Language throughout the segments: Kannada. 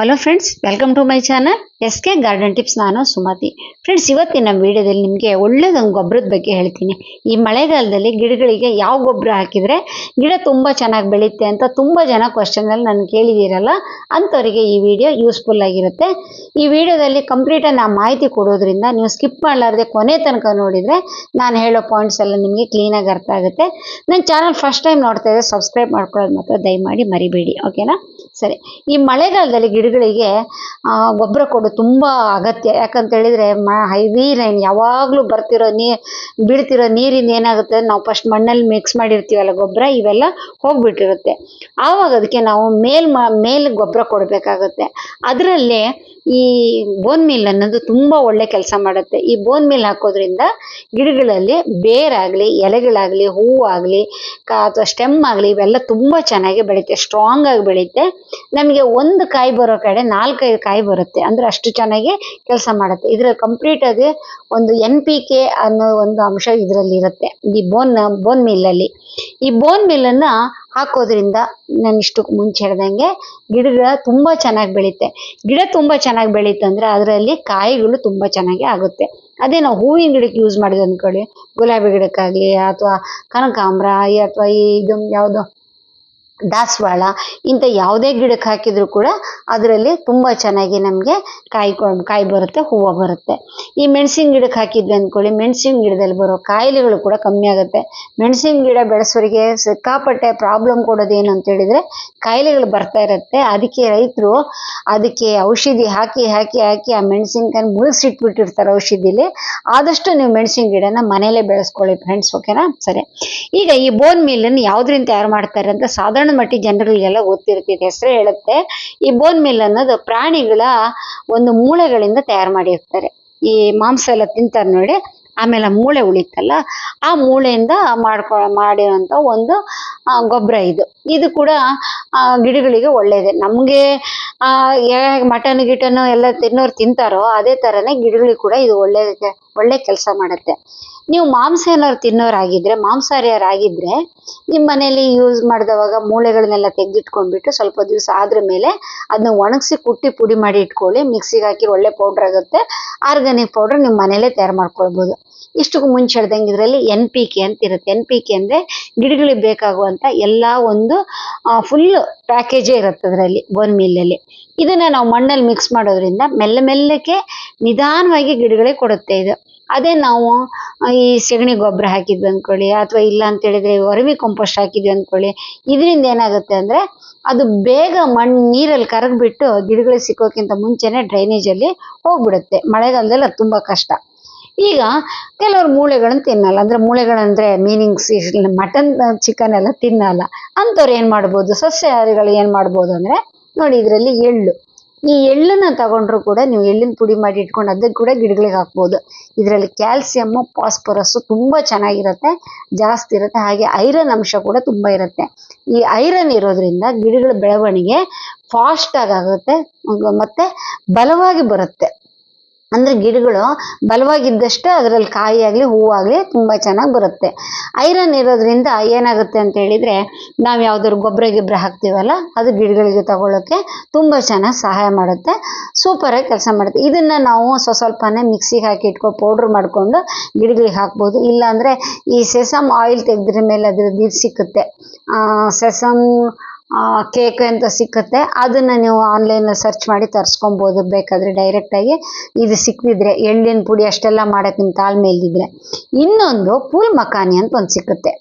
Hello friends welcome to my channel S K garden tips ನಾನು ಸುಮತಿ. ಫ್ರೆಂಡ್ಸ್ ಇವತ್ತಿನ ವಿಡಿಯೋದಲ್ಲಿ ನಿಮಗೆ ಒಳ್ಳೆಯದೊಂದು ಗೊಬ್ಬರದ ಬಗ್ಗೆ ಹೇಳ್ತೀನಿ. ಈ ಮಳೆಗಾಲದಲ್ಲಿ ಗಿಡಗಳಿಗೆ ಯಾವ ಗೊಬ್ಬರ ಹಾಕಿದರೆ ಗಿಡ ತುಂಬ ಚೆನ್ನಾಗಿ ಬೆಳೆಯುತ್ತೆ ಅಂತ ತುಂಬ ಜನ ಕ್ವಶನಲ್ಲಿ ನಾನು ಕೇಳಿದ್ದೀರಲ್ಲ ಅಂಥವರಿಗೆ ಈ ವಿಡಿಯೋ ಯೂಸ್ಫುಲ್ ಆಗಿರುತ್ತೆ. ಈ ವಿಡಿಯೋದಲ್ಲಿ ಕಂಪ್ಲೀಟಾಗಿ ನಾನು ಮಾಹಿತಿ ಕೊಡೋದ್ರಿಂದ ನೀವು ಸ್ಕಿಪ್ ಮಾಡಲಾರ್ದೆ ಕೊನೆ ತನಕ ನೋಡಿದರೆ ನಾನು ಹೇಳೋ ಪಾಯಿಂಟ್ಸ್ ಎಲ್ಲ ನಿಮಗೆ ಕ್ಲೀನಾಗಿ ಅರ್ಥ ಆಗುತ್ತೆ. ನನ್ನ ಚಾನಲ್ ಫಸ್ಟ್ ಟೈಮ್ ನೋಡ್ತಾ ಇದ್ದರೆ ಸಬ್ಸ್ಕ್ರೈಬ್ ಮಾಡ್ಕೊಳ್ಳೋದು ಮಾತ್ರ ದಯಮಾಡಿ ಮರಿಬೇಡಿ ಓಕೆನಾ ಸರಿ. ಈ ಮಳೆಗಾಲದಲ್ಲಿ ಗಿಡಗಳಿಗೆ ಗೊಬ್ಬರ ಕೊಡೋದು ತುಂಬ ಅಗತ್ಯ. ಯಾಕಂತ ಹೇಳಿದ್ರೆ, ಮ ಹೈವಿ ರೈನ್ ಯಾವಾಗಲೂ ಬರ್ತಿರೋ ನೀ, ಬೀಳ್ತಿರೋ ನೀರಿಂದ ಏನಾಗುತ್ತೆ? ನಾವು ಫಸ್ಟ್ ಮಣ್ಣಲ್ಲಿ ಮಿಕ್ಸ್ ಮಾಡಿರ್ತೀವಲ್ಲ ಗೊಬ್ಬರ, ಇವೆಲ್ಲ ಹೋಗ್ಬಿಟ್ಟಿರುತ್ತೆ. ಆವಾಗ ಅದಕ್ಕೆ ನಾವು ಮೇಲ್ ಮ, ಮೇಲೆ ಗೊಬ್ಬರ ಕೊಡಬೇಕಾಗುತ್ತೆ. ಅದರಲ್ಲಿ ಈ ಬೋನ್ ಮಿಲ್ ಅನ್ನೋದು ತುಂಬ ಒಳ್ಳೆ ಕೆಲಸ ಮಾಡುತ್ತೆ. ಈ ಬೋನ್ ಮಿಲ್ ಹಾಕೋದ್ರಿಂದ ಗಿಡಗಳಲ್ಲಿ ಬೇರಾಗಲಿ, ಎಲೆಗಳಾಗಲಿ, ಹೂವಾಗಲಿ, ಕಾ ಅಥವಾ ಸ್ಟೆಮ್ ಆಗಲಿ ಇವೆಲ್ಲ ತುಂಬ ಚೆನ್ನಾಗಿ ಬೆಳೆಯುತ್ತೆ ಸ್ಟ್ರಾಂಗ್ ಆಗಿ ಬೆಳೆಯುತ್ತೆ ನಮಗೆ ಒಂದು ಕಾಯಿ ಬರೋ ಕಡೆ ನಾಲ್ಕೈದು ಕಾಯಿ ಬರುತ್ತೆ. ಅಂದರೆ ಅಷ್ಟು ಚೆನ್ನಾಗಿ ಕೆಲಸ ಮಾಡುತ್ತೆ. ಇದರಲ್ಲಿ ಕಂಪ್ಲೀಟ್ ಆಗಿ ಒಂದು ಎನ್ ಪಿ ಕೆ ಅನ್ನೋ ಒಂದು ಅಂಶ ಇದರಲ್ಲಿ ಇರುತ್ತೆ. ಈ ಬೋನ್ ಬೋನ್ ಮಿಲ್ಲಲ್ಲಿ ಈ ಬೋನ್ ಮಿಲ್ಲನ್ನು ಹಾಕೋದ್ರಿಂದ ನಾನು ಇಷ್ಟು ಮುಂಚೆ ಹೇಳ್ದಂಗೆ ಗಿಡಗಳ ತುಂಬ ಚೆನ್ನಾಗಿ ಬೆಳೆಯುತ್ತೆ ಗಿಡ ತುಂಬ ಚೆನ್ನಾಗಿ ಬೆಳೀತು ಅಂದರೆ ಅದರಲ್ಲಿ ಕಾಯಿಗಳು ತುಂಬ ಚೆನ್ನಾಗಿ ಆಗುತ್ತೆ. ಅದೇ ನಾವು ಹೂವಿನ ಗಿಡಕ್ಕೆ ಯೂಸ್ ಮಾಡಿದ್ವಿ ಅಂದ್ಕೊಳ್ಳಿ. ಗುಲಾಬಿ ಗಿಡಕ್ಕಾಗಲಿ ಅಥವಾ ಕನಕಾಂಬ್ರ ಅಥವಾ ಈ ಇದು ಯಾವುದು ದಾಸವಾಳ, ಇಂಥ ಯಾವುದೇ ಗಿಡಕ್ಕೆ ಹಾಕಿದರೂ ಕೂಡ ಅದರಲ್ಲಿ ತುಂಬ ಚೆನ್ನಾಗಿ ನಮಗೆ ಕಾಯಿ ಕಾಯಿ ಬರುತ್ತೆ, ಹೂವು ಬರುತ್ತೆ. ಈ ಮೆಣಸಿನ ಗಿಡಕ್ಕೆ ಹಾಕಿದ್ವಿ ಅಂದ್ಕೊಳ್ಳಿ, ಮೆಣಸಿನ ಗಿಡದಲ್ಲಿ ಬರೋ ಕಾಯಿಲೆಗಳು ಕೂಡ ಕಮ್ಮಿ ಆಗುತ್ತೆ. ಮೆಣಸಿನ ಗಿಡ ಬೆಳೆಸೋರಿಗೆ ಸಿಕ್ಕಾಪಟ್ಟೆ ಪ್ರಾಬ್ಲಮ್ ಕೊಡೋದೇನು ಅಂತೇಳಿದರೆ ಕಾಯಿಲೆಗಳು ಬರ್ತಾ ಇರುತ್ತೆ. ಅದಕ್ಕೆ ರೈತರು ಅದಕ್ಕೆ ಔಷಧಿ ಹಾಕಿ ಹಾಕಿ ಹಾಕಿ ಆ ಮೆಣಸಿನ್ಕಾಯಿ ಮುಳುಗಿಸಿಟ್ಬಿಟ್ಟಿರ್ತಾರೆ ಔಷಧಿಲಿ. ಆದಷ್ಟು ನೀವು ಮೆಣಸಿನ ಗಿಡನ ಮನೆಯಲ್ಲೇ ಬೆಳೆಸ್ಕೊಳ್ಳಿ ಫ್ರೆಂಡ್ಸ್ ಓಕೆನಾ ಸರಿ. ಈಗ ಈ ಬೋನ್ ಮೀಲನ್ನು ಯಾವುದರಿಂದ ತಯಾರು ಮಾಡ್ತಾರೆ ಅಂತ ಸಾಧಾರಣ ಮಟ್ಟಿ ಜನರಿಗೆಲ್ಲ ಗೊತ್ತಿರ್ತೈತೆ. ಹೆಸರೇ ಹೇಳುತ್ತೆ, ಈ ಬೋನ್ ಮಿಲ್ ಅನ್ನೋದು ಪ್ರಾಣಿಗಳ ಒಂದು ಮೂಳೆಗಳಿಂದ ತಯಾರು ಮಾಡಿರ್ತಾರೆ ಈ ಮಾಂಸ ಎಲ್ಲ ತಿಂತಾರೆ ನೋಡಿ, ಆಮೇಲೆ ಆ ಮೂಳೆ ಉಳಿತಲ್ಲ, ಆ ಮೂಳೆಯಿಂದ ಮಾಡ್ಕೊ ಮಾಡಿರೋಂಥ ಒಂದು ಗೊಬ್ಬರ ಇದು. ಇದು ಕೂಡ ಗಿಡಗಳಿಗೆ ಒಳ್ಳೆಯದೇ ನಮಗೆ ಮಟನ್ ಗಿಟನ್ ಎಲ್ಲ ತಿನ್ನೋರು ತಿಂತಾರೋ ಅದೇ ತರನೇ ಗಿಡಗಳಿಗೆ ಕೂಡ ಇದು ಒಳ್ಳೆ ಒಳ್ಳೆ ಕೆಲಸ ಮಾಡುತ್ತೆ. ನೀವು ಮಾಂಸ ಏನಾದ್ರು ತಿನ್ನೋರಾಗಿದ್ರೆ, ಮಾಂಸಾಹಾರಿಯರಾಗಿದ್ರೆ ನಿಮ್ಮ ಮನೇಲಿ ಯೂಸ್ ಮಾಡಿದವಾಗ ಮೂಳೆಗಳನ್ನೆಲ್ಲ ತೆಗೆದಿಟ್ಕೊಂಡ್ಬಿಟ್ಟು ಸ್ವಲ್ಪ ದಿವಸ ಆದ್ರ ಮೇಲೆ ಅದನ್ನ ಒಣಗಿಸಿ ಕುಟ್ಟಿ ಪುಡಿ ಮಾಡಿ ಇಟ್ಕೊಳ್ಳಿ, ಮಿಕ್ಸಿಗೆ ಹಾಕಿ ಒಳ್ಳೆ ಪೌಡರ್ ಆಗುತ್ತೆ ಆರ್ಗಾನಿಕ್ ಪೌಡರ್ ನಿಮ್ಮ ಮನೇಲೇ ತಯಾರು ಮಾಡ್ಕೊಳ್ಬೋದು. ಇಷ್ಟಕ್ಕೂ ಮುಂಚೆ ಹೇಳ್ದಂಗೆ ಇದರಲ್ಲಿ ಎನ್ ಪಿ ಕೆ ಅಂತ ಇರುತ್ತೆ. ಎನ್ ಪಿ ಕೆ ಅಂದರೆ ಗಿಡಗಳಿಗೆ ಬೇಕಾಗುವಂಥ ಎಲ್ಲ ಒಂದು ಫುಲ್ ಪ್ಯಾಕೇಜೇ ಇರುತ್ತೆ ಅದರಲ್ಲಿ ಬೋನ್ ಮಿಲ್ಲಲ್ಲಿ ಇದನ್ನು ನಾವು ಮಣ್ಣಲ್ಲಿ ಮಿಕ್ಸ್ ಮಾಡೋದ್ರಿಂದ ಮೆಲ್ಲ ಮೆಲ್ಲಕ್ಕೆ ನಿಧಾನವಾಗಿ ಗಿಡಗಳಿಗೆ ಕೊಡುತ್ತೆ ಇದು. ಅದೇ ನಾವು ಈ ಸೆಗಣಿ ಗೊಬ್ಬರ ಹಾಕಿದ್ವಿ ಅಂದ್ಕೊಳ್ಳಿ ಅಥವಾ ಇಲ್ಲ ಅಂತ ಹೇಳಿದ್ರೆ ಕಂಪೋಸ್ಟ್ ಹಾಕಿದ್ವಿ ಅಂದ್ಕೊಳ್ಳಿ ಇದರಿಂದ ಏನಾಗುತ್ತೆ ಅಂದರೆ ಅದು ಬೇಗ ಮಣ್ಣು ನೀರಲ್ಲಿ ಕರಗ್ಬಿಟ್ಟು ಗಿಡಗಳಿಗೆ ಸಿಕ್ಕೋಕ್ಕಿಂತ ಮುಂಚೆನೇ ಡ್ರೈನೇಜಲ್ಲಿ ಹೋಗ್ಬಿಡುತ್ತೆ. ಮಳೆಗಾಲದಲ್ಲಿ ಅದು ತುಂಬ ಕಷ್ಟ. ಈಗ ಕೆಲವರು ಮೂಳೆಗಳನ್ನು ತಿನ್ನಲ್ಲ. ಅಂದರೆ ಮೂಳೆಗಳಂದರೆ ಮೀನಿಂಗ್ಸ್ ಮಟನ್ ಚಿಕನ್ ಎಲ್ಲ ತಿನ್ನಲ್ಲ. ಅಂಥವ್ರು ಏನು ಮಾಡ್ಬೋದು? ಸಸ್ಯಹಾರಿಗಳು ಏನು ಮಾಡ್ಬೋದು ಅಂದರೆ ನೋಡಿ ಇದರಲ್ಲಿ ಎಳ್ಳು. ಈ ಎಳ್ಳನ್ನ ತಗೊಂಡ್ರು ಕೂಡ ನೀವು ಎಳ್ಳಿನ ಪುಡಿ ಮಾಡಿ ಇಟ್ಕೊಂಡು ಅದಕ್ಕೆ ಕೂಡ ಗಿಡಗಳಿಗೆ ಹಾಕ್ಬೋದು. ಇದರಲ್ಲಿ ಕ್ಯಾಲ್ಸಿಯಮ್ಮು, ಫಾಸ್ಫರಸ್ಸು ತುಂಬ ಚೆನ್ನಾಗಿರುತ್ತೆ. ಜಾಸ್ತಿ ಇರುತ್ತೆ. ಹಾಗೆ ಐರನ್ ಅಂಶ ಕೂಡ ತುಂಬ ಇರುತ್ತೆ. ಈ ಐರನ್ ಇರೋದ್ರಿಂದ ಗಿಡಗಳ ಬೆಳವಣಿಗೆ ಫಾಸ್ಟಾಗಿ ಆಗುತ್ತೆ. ಮತ್ತೆ ಬಲವಾಗಿ ಬರುತ್ತೆ. ಅಂದ್ರೆ ಗಿಡಗಳು ಬಲವಾಗಿದ್ದಷ್ಟೇ ಅದರಲ್ಲಿ ಕಾಯಿ ಆಗಲಿ ಹೂವಾಗಲಿ ತುಂಬ ಚೆನ್ನಾಗಿ ಬರುತ್ತೆ. ಐರನ್ ಇರೋದ್ರಿಂದ ಏನಾಗುತ್ತೆ ಅಂತ ಹೇಳಿದರೆ ನಾವು ಯಾವ್ದಾದ್ರು ಗೊಬ್ಬರ ಗಿಬ್ಬರ ಹಾಕ್ತೀವಲ್ಲ, ಅದು ಗಿಡಗಳಿಗೆ ತಗೊಳ್ಳೋಕ್ಕೆ ತುಂಬ ಚೆನ್ನಾಗಿ ಸಹಾಯ ಮಾಡುತ್ತೆ ಸೂಪರಾಗಿ ಕೆಲಸ ಮಾಡುತ್ತೆ. ಇದನ್ನು ನಾವು ಸ್ವ ಸ್ವಲ್ಪನೇ ಮಿಕ್ಸಿಗೆ ಹಾಕಿ ಇಟ್ಕೊಂಡು ಪೌಡ್ರ್ ಮಾಡಿಕೊಂಡು ಗಿಡಗಳಿಗೆ ಹಾಕ್ಬೋದು. ಇಲ್ಲಾಂದರೆ ಈ ಸೆಸಮ್ ಆಯಿಲ್ ತೆಗೆದ್ರ ಮೇಲೆ ಅದ್ರದ್ದು ಇದು ಸಿಕ್ಕುತ್ತೆ. ಸೆಸಮ್ ಕೇಕ್ ಅಂತ ಸಿಕ್ಕುತ್ತೆ, ಅದನ್ನು ನೀವು ಆನ್ಲೈನಲ್ಲಿ ಸರ್ಚ್ ಮಾಡಿ ತರಿಸ್ಕೊಬೋದು. ಬೇಕಾದರೆ ಡೈರೆಕ್ಟಾಗಿ ಇದು ಸಿಕ್ಕಿದ್ರೆ, ಎಳ್ಳಿನ ಪುಡಿ ಅಷ್ಟೆಲ್ಲ ಮಾಡೋಕ್ಕೆ ನಿಮ್ಮ ತಾಳ್ಮೆ ಇಲ್ದಿದ್ರೆ ಇನ್ನೊಂದು ಪೂಲ್ ಮಕಾನಿ ಅಂತ ಒಂದು ಸಿಕ್ಕುತ್ತೆ.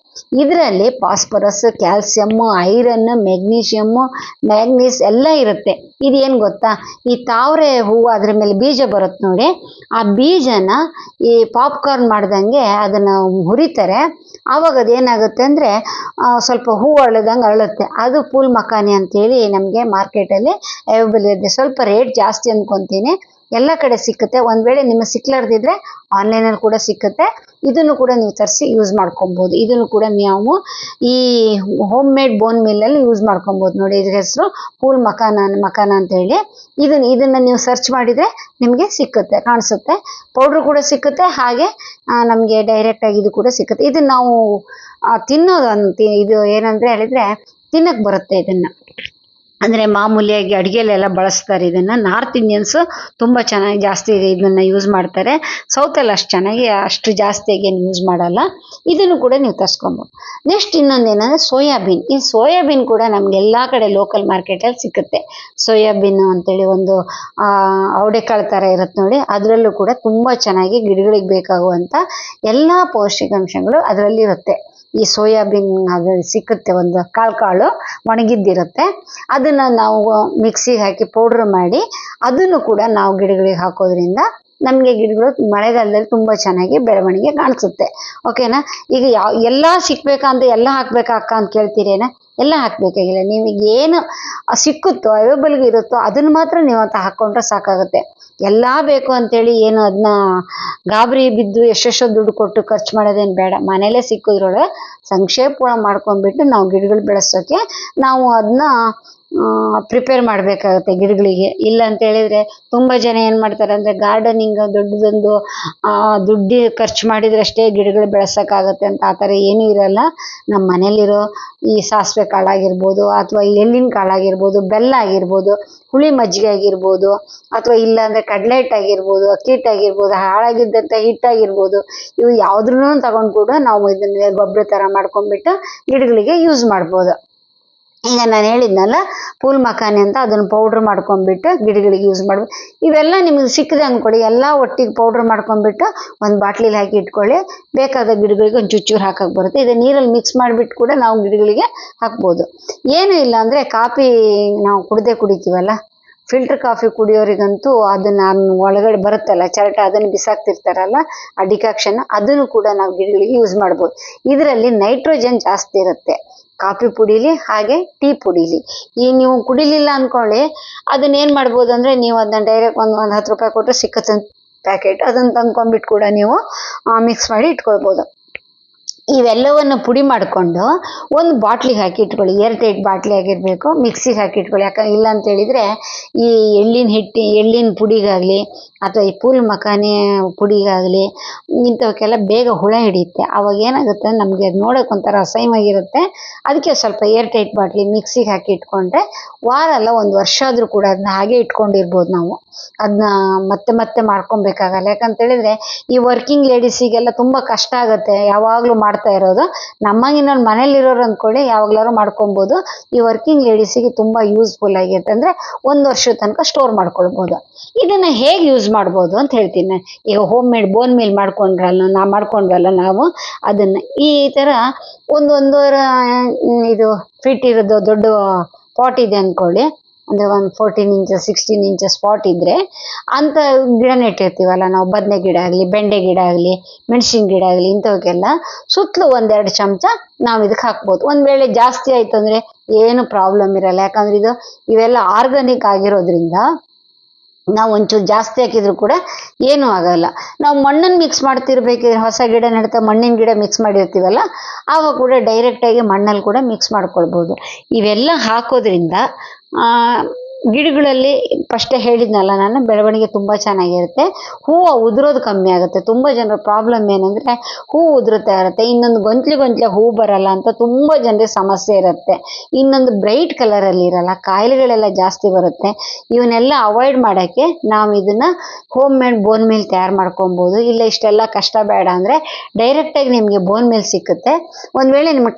ಇದರಲ್ಲಿ phosphorus calcium iron magnesium manganese ಎಲ್ಲ ಇರುತ್ತೆ. ಇದೇನು ಗೊತ್ತಾ? ಈ ತಾವರೆ ಹೂವು ಅದ್ರ ಮೇಲೆ ಬೀಜ ಬರುತ್ತೆ ನೋಡಿ, ಆ ಬೀಜನ ಈ ಪಾಪ್ಕಾರ್ನ್ ಮಾಡ್ದಂಗೆ ಅದನ್ನು ಹುರಿತಾರೆ. ಆವಾಗ ಅದೇನಾಗುತ್ತೆ ಅಂದರೆ ಸ್ವಲ್ಪ ಹೂ ಅರಳದಂಗೆ ಅರಳುತ್ತೆ. ಅದು ಪೂಲ್ ಮಕಾನಿ ಅಂತೇಳಿ ನಮಗೆ ಮಾರ್ಕೆಟಲ್ಲಿ ಅವೈಲೇಬಲ್ ಇದೆ. ಸ್ವಲ್ಪ ರೇಟ್ ಜಾಸ್ತಿ ಅಂದ್ಕೊತೀನಿ ಎಲ್ಲ ಕಡೆ ಸಿಕ್ಕುತ್ತೆ. ಒಂದು ವೇಳೆ ನಿಮಗೆ ಸಿಕ್ಲಾರ್ದಿದ್ರೆ ಆನ್ಲೈನಲ್ಲಿ ಕೂಡ ಸಿಕ್ಕುತ್ತೆ. ಇದನ್ನು ಕೂಡ ನೀವು ತರಿಸಿ ಯೂಸ್ ಮಾಡ್ಕೊಬೋದು. ಇದನ್ನು ಕೂಡ ನಾವು ಈ ಹೋಮ್ ಮೇಡ್ ಬೋನ್ ಮಿಲ್ಲಲ್ಲಿ ಯೂಸ್ ಮಾಡ್ಕೊಬೋದು. ನೋಡಿ, ಇದ್ರ ಹೆಸರು ಪೂಲ್ ಮಕಾನ ಮಕಾನ ಅಂತ ಹೇಳಿ. ಇದನ್ನ ಇದನ್ನು ನೀವು ಸರ್ಚ್ ಮಾಡಿದರೆ ನಿಮಗೆ ಸಿಕ್ಕುತ್ತೆ, ಕಾಣಿಸುತ್ತೆ. ಪೌಡ್ರ್ ಕೂಡ ಸಿಕ್ಕುತ್ತೆ, ಹಾಗೆ ನಮಗೆ ಡೈರೆಕ್ಟಾಗಿ ಇದು ಕೂಡ ಸಿಕ್ಕುತ್ತೆ. ಇದನ್ನು ನಾವು ತಿನ್ನೋದು ಅಂತ ಇದು ಏನಂದರೆ ಹೇಳಿದರೆ ತಿನ್ನಕ್ಕೆ ಬರುತ್ತೆ ಇದನ್ನು. ಅಂದರೆ ಮಾಮೂಲಿಯಾಗಿ ಅಡುಗೆಲೆಲ್ಲ ಬಳಸ್ತಾರೆ. ಇದನ್ನು ನಾರ್ತ್ ಇಂಡಿಯನ್ಸು ತುಂಬ ಚೆನ್ನಾಗಿ ಜಾಸ್ತಿ ಇದನ್ನು ಯೂಸ್ ಮಾಡ್ತಾರೆ. ಸೌತಲ್ಲಿ ಅಷ್ಟು ಚೆನ್ನಾಗಿ ಅಷ್ಟು ಜಾಸ್ತಿಯಾಗಿ ಏನು ಯೂಸ್ ಮಾಡಲ್ಲ. ಇದನ್ನು ಕೂಡ ನೀವು ತರ್ಸ್ಕೊಬೋದು. ನೆಕ್ಸ್ಟ್ ಇನ್ನೊಂದು ಏನಂದರೆ ಸೋಯಾಬೀನ್. ಈ ಸೋಯಾಬೀನ್ ಕೂಡ ನಮ್ಗೆ ಎಲ್ಲ ಕಡೆ ಲೋಕಲ್ ಮಾರ್ಕೆಟಲ್ಲಿ ಸಿಕ್ಕುತ್ತೆ. ಸೋಯಾಬೀನು ಅಂತೇಳಿ ಒಂದು ಅವಡೆಕಾಳು ಥರ ಇರುತ್ತೆ ನೋಡಿ. ಅದರಲ್ಲೂ ಕೂಡ ತುಂಬ ಚೆನ್ನಾಗಿ ಗಿಡಗಳಿಗೆ ಬೇಕಾಗುವಂಥ ಎಲ್ಲ ಪೌಷ್ಟಿಕಾಂಶಗಳು ಅದರಲ್ಲಿ ಇರುತ್ತೆ. ಈ ಸೋಯಾಬೀನ್ ಅದು ಸಿಕ್ಕುತ್ತೆ ಒಂದು ಕಾಳು ಕಾಳು ಒಣಗಿದ್ದಿರುತ್ತೆ. ಅದನ್ನು ನಾವು ಮಿಕ್ಸಿಗೆ ಹಾಕಿ ಪೌಡ್ರ್ ಮಾಡಿ ಅದನ್ನು ಕೂಡ ನಾವು ಗಿಡಗಳಿಗೆ ಹಾಕೋದ್ರಿಂದ ನಮಗೆ ಗಿಡಗಳು ಮಳೆಗಾಲದಲ್ಲಿ ತುಂಬ ಚೆನ್ನಾಗಿ ಬೆಳವಣಿಗೆ ಕಾಣಿಸುತ್ತೆ. ಓಕೆನಾ? ಈಗ ಯಾವ ಎಲ್ಲ ಸಿಕ್ಬೇಕಂತ ಎಲ್ಲ ಹಾಕ್ಬೇಕಾ ಅಕ್ಕ ಅಂತ ಕೇಳ್ತೀರೇನ? ಎಲ್ಲ ಹಾಕಬೇಕಾಗಿಲ್ಲ. ನಿಮಗೆ ಸಿಕ್ಕುತ್ತೋ ಅವೈಲೇಬಲ್ಗೆ ಇರುತ್ತೋ ಅದನ್ನು ಮಾತ್ರ ನೀವು ಅಂತ ಹಾಕ್ಕೊಂಡ್ರೆ ಸಾಕಾಗುತ್ತೆ. ಎಲ್ಲ ಬೇಕು ಅಂತೇಳಿ ಏನು ಅದನ್ನ ಗಾಬರಿ ಬಿದ್ದು ಎಷ್ಟೆಷ್ಟೋ ದುಡ್ಡು ಕೊಟ್ಟು ಖರ್ಚು ಮಾಡೋದೇನು ಬೇಡ. ಮನೇಲೇ ಸಿಕ್ಕಿದ್ರೊಳಗೆ ಸಂಕ್ಷೇಪ ಮಾಡ್ಕೊಂಡ್ಬಿಟ್ಟು ನಾವು ಗಿಡಗಳು ಬೆಳೆಸೋಕ್ಕೆ ನಾವು ಅದನ್ನ ಪ್ರಿಪೇರ್ ಮಾಡಬೇಕಾಗುತ್ತೆ ಗಿಡಗಳಿಗೆ. ಇಲ್ಲ ಅಂತ ಹೇಳಿದ್ರೆ ತುಂಬ ಜನ ಏನು ಮಾಡ್ತಾರೆ ಅಂದರೆ ಗಾರ್ಡನಿಂಗ್ ದೊಡ್ಡದೊಂದು ದುಡ್ಡು ಖರ್ಚು ಮಾಡಿದ್ರಷ್ಟೇ ಗಿಡಗಳು ಬೆಳೆಸೋಕ್ಕಾಗತ್ತೆ ಅಂತ ಆ ಥರ ಏನೂ ಇರಲ್ಲ. ನಮ್ಮ ಮನೇಲಿರೋ ಈ ಸಾಸಿವೆ ಕಾಳಾಗಿರ್ಬೋದು ಅಥವಾ ಎಳ್ಳಿನ ಕಾಳಾಗಿರ್ಬೋದು ಬೆಲ್ಲ ಆಗಿರ್ಬೋದು, ಹುಳಿ ಮಜ್ಜಿಗೆ ಆಗಿರ್ಬೋದು, ಅಥವಾ ಇಲ್ಲ ಅಂದ್ರೆ ಕಡಲೆ ಹಿಟ್ಟಾಗಿರ್ಬೋದು ಅಕ್ಕಿ ಹಿಟ್ಟಾಗಿರ್ಬೋದು ಹಾಳಾಗಿದ್ದಂಥ ಹಿಟ್ಟಾಗಿರ್ಬೋದು ಇವು ಯಾವುದ್ರೂ ತಗೊಂಡು ಕೂಡ ನಾವು ಇದನ್ನ ಗೊಬ್ಬರ ಥರ ಮಾಡ್ಕೊಂಡ್ಬಿಟ್ಟು ಗಿಡಗಳಿಗೆ ಯೂಸ್ ಮಾಡ್ಬೋದು. ಈಗ ನಾನು ಹೇಳಿದ್ನಲ್ಲ ಪೂಲ್ ಮಖಾನಿ ಅಂತ ಅದನ್ನು ಪೌಡ್ರ್ ಮಾಡ್ಕೊಂಡ್ಬಿಟ್ಟು ಗಿಡಗಳಿಗೆ ಯೂಸ್ ಮಾಡ್ಬೇಕು ಇವೆಲ್ಲ ನಿಮಗೆ ಸಿಕ್ಕದೆ ಅಂದ್ಕೊಳ್ಳಿ ಎಲ್ಲ ಒಟ್ಟಿಗೆ ಪೌಡ್ರ್ ಮಾಡ್ಕೊಂಡ್ಬಿಟ್ಟು ಒಂದು ಬಾಟ್ಲಿಲಿ ಹಾಕಿ ಇಟ್ಕೊಳ್ಳಿ, ಬೇಕಾದ ಗಿಡಗಳಿಗೆ ಒಂದು ಚುಚ್ಚೂರು ಹಾಕಕ್ಕೆ ಬರುತ್ತೆ. ಇದು ನೀರಲ್ಲಿ ಮಿಕ್ಸ್ ಮಾಡಿಬಿಟ್ಟು ಕೂಡ ನಾವು ಗಿಡಗಳಿಗೆ ಹಾಕ್ಬೋದು. ಏನು ಇಲ್ಲ ಅಂದರೆ ಕಾಫಿ ನಾವು ಕುಡ್ದೇ ಕುಡಿತೀವಲ್ಲ? ಫಿಲ್ಟರ್ ಕಾಫಿ ಕುಡಿಯೋರಿಗಂತೂ ಅದನ್ನ ಒಳಗಡೆ ಬರುತ್ತಲ್ಲ, ಚರಟ ಅದನ್ನು ಬಿಸಾಕ್ತಿರ್ತಾರಲ್ಲ, ಆ ಡಿಕಾಕ್ಷನ್, ಅದನ್ನು ಕೂಡ ನಾವು ಗಿಡಗಳಿಗೆ ಯೂಸ್ ಮಾಡ್ಬೋದು. ಇದರಲ್ಲಿ ನೈಟ್ರೋಜನ್ ಜಾಸ್ತಿ ಇರುತ್ತೆ. ಕಾಫಿ ಪುಡಿಲಿ ಹಾಗೆ ಟೀ ಪುಡಿಲಿ. ಈ ನೀವು ಕುಡಿಲಿಲ್ಲ ಅದನ್ನ ಏನು ಮಾಡ್ಬೋದು ಅಂದರೆ ನೀವು ಅದನ್ನ ಡೈರೆಕ್ಟ್ ಒಂದು ಒಂದು ಹತ್ತು ರೂಪಾಯಿ ಕೊಟ್ಟು ಸಿಕ್ಕತ್ತೆ ಪ್ಯಾಕೆಟ್ ಅದನ್ನು ತಂದ್ಕೊಂಡ್ಬಿಟ್ಟು ಕೂಡ ನೀವು ಮಿಕ್ಸ್ ಮಾಡಿ ಇಟ್ಕೊಳ್ಬೋದು. ಇವೆಲ್ಲವನ್ನು ಪುಡಿ ಮಾಡಿಕೊಂಡು ಒಂದು ಬಾಟ್ಲಿಗೆ ಹಾಕಿ ಇಟ್ಕೊಳ್ಳಿ. ಏರ್ ಟೈಟ್ ಬಾಟ್ಲಿ ಆಗಿರಬೇಕು ಮಿಕ್ಸಿಗೆ ಹಾಕಿ ಇಟ್ಕೊಳ್ಳಿ. ಯಾಕಂದ್ರೆ ಇಲ್ಲ ಅಂತ ಹೇಳಿದರೆ ಈ ಎಳ್ಳಿನ ಹಿಟ್ಟಿ, ಎಳ್ಳಿನ ಪುಡಿಗಾಗಲಿ ಅಥವಾ ಈ ಪುಲ್ ಮಖಾನಿ ಪುಡಿಗಾಗಲಿ ಇಂಥವಕ್ಕೆಲ್ಲ ಬೇಗ ಹುಳ ಹಿಡಿಯುತ್ತೆ. ಅವಾಗ ಏನಾಗುತ್ತೆ ನಮಗೆ ಅದು ನೋಡೋಕೆ ಒಂಥರ ಅಸಹ್ಯವಾಗಿರುತ್ತೆ. ಅದಕ್ಕೆ ಸ್ವಲ್ಪ ಏರ್ ಟೈಟ್ ಬಾಟ್ಲಿ ಮಿಕ್ಸಿಗೆ ಹಾಕಿ ಇಟ್ಕೊಂಡ್ರೆ ವಾರ ಅಲ್ಲ ಒಂದು ವರ್ಷ ಆದರೂ ಕೂಡ ಅದನ್ನ ಹಾಗೆ ಇಟ್ಕೊಂಡಿರ್ಬೋದು ನಾವು. ಅದನ್ನ ಮತ್ತೆ ಮತ್ತೆ ಮಾಡ್ಕೊಬೇಕಾಗಲ್ಲ. ಯಾಕಂತೇಳಿದ್ರೆ ಈ ವರ್ಕಿಂಗ್ ಲೇಡೀಸಿಗೆಲ್ಲ ತುಂಬ ಕಷ್ಟ ಆಗುತ್ತೆ. ಯಾವಾಗಲೂ ಮಾಡ್ತಾ ಇರೋದು. ನಮ್ಮಂಗಿನ ಮನೇಲಿರೋರು ಅಂದ್ಕೊಳ್ಳಿ ಯಾವಾಗ್ಲಾರು ಮಾಡ್ಕೊಬೋದು ಈ ವರ್ಕಿಂಗ್ ಲೇಡೀಸಿಗೆ ತುಂಬ ಯೂಸ್ಫುಲ್ ಆಗಿರುತ್ತೆ. ಅಂದರೆ ಒಂದು ವರ್ಷದ ತನಕ ಸ್ಟೋರ್ ಮಾಡ್ಕೊಳ್ಬೋದು. ಇದನ್ನು ಹೇಗೆ ಯೂಸ್ ಮಾಡ್ಬೋದು ಅಂತ ಹೇಳ್ತೀನಿ. ಈಗ ಹೋಮ್ ಮೇಡ್ ಬೋನ್ ಮೀಲ್ ಮಾಡ್ಕೊಂಡ್ರಲ್ಲ, ನಾ ಮಾಡ್ಕೊಂಡ್ವಲ್ಲ ನಾವು, ಅದನ್ನು ಈ ಥರ ಒಂದೊಂದರ ಇದು ಫಿಟ್ ಇರೋದು ದೊಡ್ಡ ಪಾಟ್ ಇದೆ ಅಂದ್ಕೊಳ್ಳಿ ಅಂದರೆ ಒಂದು fourteen inches sixteen inches pot ಇದ್ದರೆ ಅಂಥ ಗಿಡ ನೆಟ್ಟಿರ್ತೀವಲ್ಲ ನಾವು ಬದನೆ ಗಿಡ ಆಗಲಿ, ಬೆಂಡೆ ಗಿಡ ಆಗಲಿ, ಮೆಣಸಿನ ಗಿಡ ಆಗಲಿ, ಇಂಥವಕ್ಕೆಲ್ಲ ಸುತ್ತಲೂ ಒಂದೆರಡು ಚಮಚ ನಾವು ಇದಕ್ಕೆ ಹಾಕ್ಬೋದು. ಒಂದು ವೇಳೆ ಜಾಸ್ತಿ ಆಯ್ತು ಅಂದರೆ ಏನು ಪ್ರಾಬ್ಲಮ್ ಇರಲ್ಲ. ಯಾಕಂದ್ರೆ ಇದು ಇವೆಲ್ಲ ಆರ್ಗಾನಿಕ್ ಆಗಿರೋದ್ರಿಂದ ನಾವು ಒಂಚೂರು ಜಾಸ್ತಿ ಹಾಕಿದ್ರು ಕೂಡ ಏನೂ ಆಗಲ್ಲ. ನಾವು ಮಣ್ಣನ್ನು ಮಿಕ್ಸ್ ಮಾಡ್ತಿರ್ಬೇಕಿದ್ರೆ ಹೊಸ ಗಿಡ ನೆಡ್ತಾ ಮಣ್ಣಿನ ಗಿಡ ಮಿಕ್ಸ್ ಮಾಡಿರ್ತೀವಲ್ಲ ಆವಾಗ ಕೂಡ ಡೈರೆಕ್ಟಾಗಿ ಮಣ್ಣಲ್ಲಿ ಕೂಡ ಮಿಕ್ಸ್ ಮಾಡ್ಕೊಳ್ಬೋದು. ಇವೆಲ್ಲ ಹಾಕೋದ್ರಿಂದ ಗಿಡಗಳಲ್ಲಿ ಫಸ್ಟ್ ಹೇಳಿದ್ನಲ್ಲ ನಾನು, ಬೆಳವಣಿಗೆ ತುಂಬ ಚೆನ್ನಾಗಿರುತ್ತೆ. ಹೂವು ಉದುರೋದು ಕಮ್ಮಿ ಆಗುತ್ತೆ. ತುಂಬ ಜನರ ಪ್ರಾಬ್ಲಮ್ ಏನಂದರೆ ಹೂವು ಉದುರುತ್ತಾ ಇರುತ್ತೆ. ಇನ್ನೊಂದು ಗೊಂಚಲು ಗೊಂಚಲು ಹೂ ಬರಲ್ಲ ಅಂತ ತುಂಬ ಜನರಿಗೆ ಸಮಸ್ಯೆ ಇರುತ್ತೆ. ಇನ್ನೊಂದು ಬ್ರೈಟ್ ಕಲರಲ್ಲಿ ಇರಲ್ಲ, ಕಾಯಿಲೆಗಳೆಲ್ಲ ಜಾಸ್ತಿ ಬರುತ್ತೆ. ಇವನ್ನೆಲ್ಲ ಅವಾಯ್ಡ್ ಮಾಡೋಕ್ಕೆ ನಾವು ಇದನ್ನು ಹೋಮ್ ಮೇಡ್ ಬೋನ್ ಮಿಲ್ ತಯಾರು ಮಾಡ್ಕೊಬೋದು. ಇಲ್ಲ ಇಷ್ಟೆಲ್ಲ ಕಷ್ಟ ಬೇಡ ಅಂದರೆ ಡೈರೆಕ್ಟಾಗಿ ನಿಮಗೆ ಬೋನ್ ಮಿಲ್ ಸಿಕ್ಕುತ್ತೆ. ಒಂದು ವೇಳೆ ನಿಮ್ಮ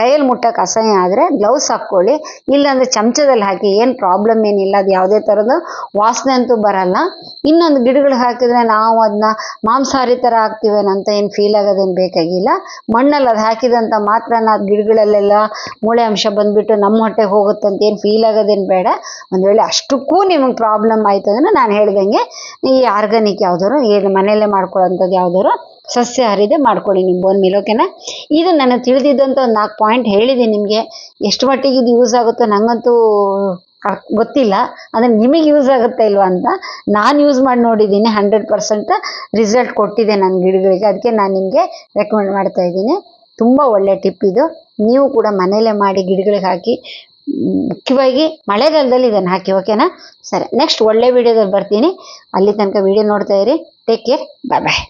ಕೈಯಲ್ಲಿ ಮುಟ್ಟಕ್ಕೆ ಅಸಹ್ಯ ಆದರೆ ಗ್ಲೌಸ್ ಹಾಕ್ಕೊಳ್ಳಿ. ಇಲ್ಲಾಂದರೆ ಚಮಚದಲ್ಲಿ ಹಾಕಿ ಏನು ಪ್ರಾಬ್ಲಮ್ ಏನಿಲ್ಲ, ಅದು ಯಾವುದೇ ಥರದ್ದು ವಾಸನೆ ಅಂತೂ ಬರಲ್ಲ. ಇನ್ನೊಂದು ಗಿಡಗಳು ಹಾಕಿದ್ರೆ ನಾವು ಅದನ್ನ ಮಾಂಸಾಹಾರಿ ಥರ ಹಾಕ್ತೀವೇನೋ ಅಂತ ಏನು ಫೀಲ್ ಆಗೋದೇನು ಬೇಕಾಗಿಲ್ಲ. ಮಣ್ಣಲ್ಲಿ ಅದು ಹಾಕಿದಂಥ ಮಾತ್ರ ಅದು ಗಿಡಗಳಲ್ಲೆಲ್ಲ ಮೂಳೆ ಅಂಶ ಬಂದ್ಬಿಟ್ಟು ನಮ್ಮ ಹೊಟ್ಟೆ ಹೋಗುತ್ತೆ ಅಂತ ಏನು ಫೀಲ್ ಆಗೋದೇನು ಬೇಡ. ಒಂದು ವೇಳೆ ಅಷ್ಟಕ್ಕೂ ನಿಮಗೆ ಪ್ರಾಬ್ಲಮ್ ಆಯಿತು ಅಂದರೆ ನಾನು ಹೇಳ್ದಂಗೆ ಈ ಆರ್ಗಾನಿಕ್ ಯಾವ್ದಾರು ಏನು ಮನೆಯಲ್ಲೇ ಮಾಡ್ಕೊಳ್ಳೋಂಥದ್ದು ಸಸ್ಯಾಹಾರಿದೆ ಮಾಡ್ಕೊಳ್ಳಿ ನಿಮ್ಮ ಬೋನ್ ಮೇಲೆ ಓಕೆನಾ ಇದು ನನಗೆ ತಿಳಿದಿದ್ದಂಥ ಒಂದು ನಾಲ್ಕು ಪಾಯಿಂಟ್ ಹೇಳಿದೆ ನಿಮಗೆ. ಎಷ್ಟು ಮಟ್ಟಿಗೆ ಇದು ಯೂಸ್ ಆಗುತ್ತೋ ನನಗಂತೂ ಗೊತ್ತಿಲ್ಲ. ಅಂದರೆ ನಿಮಗೆ ಯೂಸ್ ಆಗುತ್ತೆ ಇಲ್ವಾ ಅಂತ ನಾನು ಯೂಸ್ ಮಾಡಿ ನೋಡಿದ್ದೀನಿ ಹಂಡ್ರೆಡ್ ಪರ್ಸೆಂಟ್ ರಿಸಲ್ಟ್ ಕೊಟ್ಟಿದೆ ನನ್ನ ಗಿಡಗಳಿಗೆ. ಅದಕ್ಕೆ ನಾನು ನಿಮಗೆ ರೆಕಮೆಂಡ್ ಮಾಡ್ತಾ ಇದ್ದೀನಿ. ತುಂಬ ಒಳ್ಳೆ ಟಿಪ್ ಇದು. ನೀವು ಕೂಡ ಮನೆಯಲ್ಲೇ ಮಾಡಿ ಗಿಡಗಳಿಗೆ ಹಾಕಿ, ಮುಖ್ಯವಾಗಿ ಮಳೆಗಾಲದಲ್ಲಿ ಇದನ್ನು ಹಾಕಿ ಓಕೆನಾ ಸರಿ ನೆಕ್ಸ್ಟ್ ಒಳ್ಳೆ ವಿಡಿಯೋದಲ್ಲಿ ಬರ್ತೀನಿ. ಅಲ್ಲಿ ತನಕ ವಿಡಿಯೋ ನೋಡ್ತಾ ಇರಿ. ಟೇಕ್ ಕೇರ್ ಬಾಯ್ ಬಾಯ್